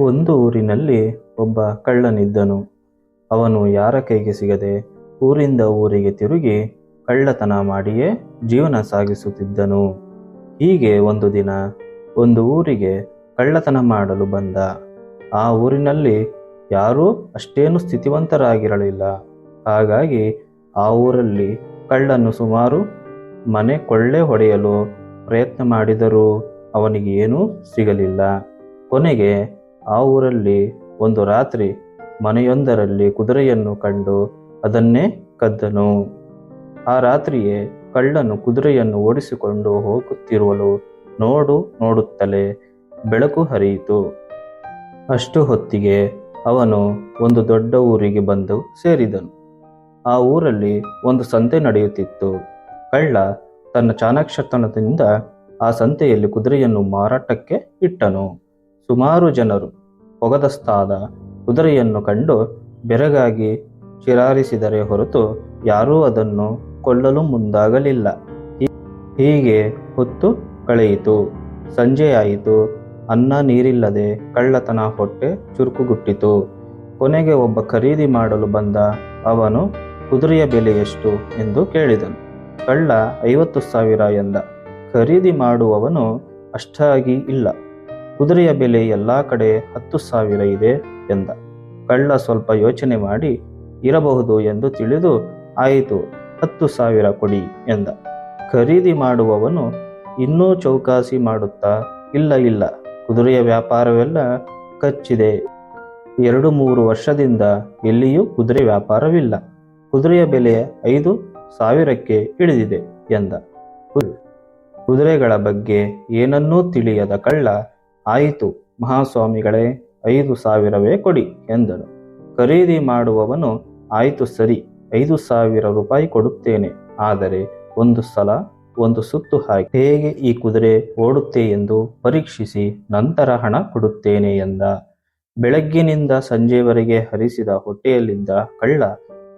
ಒಂದು ಊರಿನಲ್ಲಿ ಒಬ್ಬ ಕಳ್ಳನಿದ್ದನು. ಅವನು ಯಾರ ಕೈಗೆ ಸಿಗದೆ ಊರಿಂದ ಊರಿಗೆ ತಿರುಗಿ ಕಳ್ಳತನ ಮಾಡಿಯೇ ಜೀವನ ಸಾಗಿಸುತ್ತಿದ್ದನು. ಹೀಗೆ ಒಂದು ದಿನ ಒಂದು ಊರಿಗೆ ಕಳ್ಳತನ ಮಾಡಲು ಬಂದ. ಆ ಊರಿನಲ್ಲಿ ಯಾರೂ ಅಷ್ಟೇನು ಸ್ಥಿತಿವಂತರಾಗಿರಲಿಲ್ಲ. ಹಾಗಾಗಿ ಆ ಊರಲ್ಲಿ ಕಳ್ಳನು ಸುಮಾರು ಮನೆ ಕೊಳ್ಳೆ ಹೊಡೆಯಲು ಪ್ರಯತ್ನ ಮಾಡಿದರೂ ಅವನಿಗೆ ಏನೂ ಸಿಗಲಿಲ್ಲ. ಕೊನೆಗೆ ಆ ಊರಲ್ಲಿ ಒಂದು ರಾತ್ರಿ ಮನೆಯೊಂದರಲ್ಲಿ ಕುದುರೆಯನ್ನು ಕಂಡು ಅದನ್ನೇ ಕದ್ದನು. ಆ ರಾತ್ರಿಯೇ ಕಳ್ಳನು ಕುದುರೆಯನ್ನು ಓಡಿಸಿಕೊಂಡು ಹೋಗುತ್ತಿರುವಲು ನೋಡು ನೋಡುತ್ತಲೇ ಬೆಳಕು ಹರಿಯಿತು. ಅಷ್ಟು ಹೊತ್ತಿಗೆ ಅವನು ಒಂದು ದೊಡ್ಡ ಊರಿಗೆ ಬಂದು ಸೇರಿದನು. ಆ ಊರಲ್ಲಿ ಒಂದು ಸಂತೆ ನಡೆಯುತ್ತಿತ್ತು. ಕಳ್ಳ ತನ್ನ ಚಾಣಾಕ್ಷತನದಿಂದ ಆ ಸಂತೆಯಲ್ಲಿ ಕುದುರೆಯನ್ನು ಮಾರಾಟಕ್ಕೆ ಇಟ್ಟನು. ಸುಮಾರು ಜನರು ಹೊಗದಸ್ತಾದ ಕುದುರೆಯನ್ನು ಕಂಡು ಬೆರಗಾಗಿ ಚಿರಾರಿಸಿದರೆ ಹೊರತು ಯಾರೂ ಅದನ್ನು ಕೊಳ್ಳಲು ಮುಂದಾಗಲಿಲ್ಲ. ಹೀಗೆ ಹೊತ್ತು ಕಳೆಯಿತು. ಸಂಜೆಯಾಯಿತು ಅನ್ನ ನೀರಿಲ್ಲದೆ ಕಳ್ಳತನ ಹೊಟ್ಟೆ ಚುರುಕುಗುಟ್ಟಿತು. ಕೊನೆಗೆ ಒಬ್ಬ ಖರೀದಿ ಮಾಡಲು ಬಂದ ಅವನು ಕುದುರೆಯ ಬೆಲೆ ಎಷ್ಟು ಎಂದು ಕೇಳಿದನು. ಕಳ್ಳ ಐವತ್ತು ಸಾವಿರ ಎಂದ. ಖರೀದಿ ಮಾಡುವವನು ಅಷ್ಟಾಗಿ ಇಲ್ಲ. ಕುದುರೆಯ ಬೆಲೆ ಎಲ್ಲ ಕಡೆ ಹತ್ತು ಸಾವಿರ ಇದೆ ಎಂದ. ಕಳ್ಳ ಸ್ವಲ್ಪ ಯೋಚನೆ ಮಾಡಿ, ಇರಬಹುದು ಎಂದು ತಿಳಿದು, ಆಯಿತು, ಹತ್ತು ಸಾವಿರ ಕೊಡಿ ಎಂದ. ಖರೀದಿ ಮಾಡುವವನು ಇನ್ನೂ ಚೌಕಾಸಿ ಮಾಡುತ್ತಾ, ಇಲ್ಲ ಇಲ್ಲ, ಕುದುರೆಯ ವ್ಯಾಪಾರವೆಲ್ಲ ಕಚ್ಚಿದೆ. ಎರಡು, ಮೂರು ವರ್ಷದಿಂದ ಎಲ್ಲಿಯೂ ಕುದುರೆ ವ್ಯಾಪಾರವಿಲ್ಲ. ಕುದುರೆಯ ಬೆಲೆ ಐದು ಸಾವಿರಕ್ಕೆ ಇಳಿದಿದೆ ಎಂದ. ಕುದುರೆಗಳ ಬಗ್ಗೆ ಏನನ್ನೂ ತಿಳಿಯದ ಕಳ್ಳ ಆಯಿತು, ಮಹಾಸ್ವಾಮಿಗಳೇ, ಐದು ಸಾವಿರವೇ ಕೊಡಿ ಎಂದನು ಖರೀದಿ ಮಾಡುವವನು, ಆಯಿತು ಸರಿ, ಐದು ಸಾವಿರ ರೂಪಾಯಿ ಕೊಡುತ್ತೇನೆ. ಆದರೆ ಒಂದು ಸಲ ಒಂದು ಸುತ್ತು ಹಾಕಿ, ಹೇಗೆ ಈ ಕುದುರೆ ಓಡುತ್ತೆ ಎಂದು ಪರೀಕ್ಷಿಸಿ ನಂತರ ಹಣ ಕೊಡುತ್ತೇನೆ ಎಂದ. ಬೆಳಗ್ಗಿನಿಂದ ಸಂಜೆವರೆಗೆ ಹರಿಸಿದ ಹೊಟ್ಟೆಯಲ್ಲಿದ್ದ ಕಳ್ಳ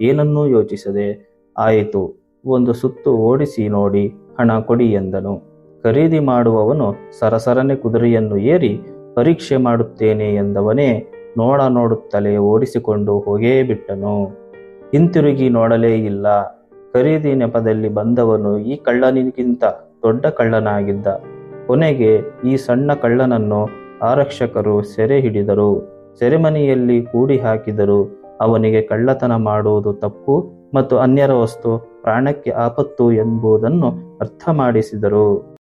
ಏನನ್ನೂ ಯೋಚಿಸದೆ, ಆಯಿತು, ಒಂದು ಸುತ್ತು ಓಡಿಸಿ ನೋಡಿ ಹಣ ಕೊಡಿ ಎಂದನು. ಖರೀದಿ ಮಾಡುವವನು ಸರಸರನೆ ಕುದುರೆಯನ್ನು ಏರಿ ಪರೀಕ್ಷೆ ಮಾಡುತ್ತೇನೆ ಎಂದವನೇ ನೋಡ ನೋಡುತ್ತಲೇ ಓಡಿಸಿಕೊಂಡು ಹೋಗೇ ಬಿಟ್ಟನು. ಹಿಂತಿರುಗಿ ನೋಡಲೇ ಇಲ್ಲ. ಖರೀದಿ ನೆಪದಲ್ಲಿ ಬಂದವನು ಈ ಕಳ್ಳನಿಗಿಂತ ದೊಡ್ಡ ಕಳ್ಳನಾಗಿದ್ದ. ಕೊನೆಗೆ ಈ ಸಣ್ಣ ಕಳ್ಳನನ್ನು ಆರಕ್ಷಕರು ಸೆರೆ ಹಿಡಿದರು. ಸೆರೆಮನೆಯಲ್ಲಿ ಕೂಡಿ ಹಾಕಿದರು. ಅವನಿಗೆ ಕಳ್ಳತನ ಮಾಡುವುದು ತಪ್ಪು ಮತ್ತು ಅನ್ಯರ ವಸ್ತು ಪ್ರಾಣಕ್ಕೆ ಆಪತ್ತು ಎಂಬುದನ್ನು ಅರ್ಥ ಮಾಡಿಸಿದರು.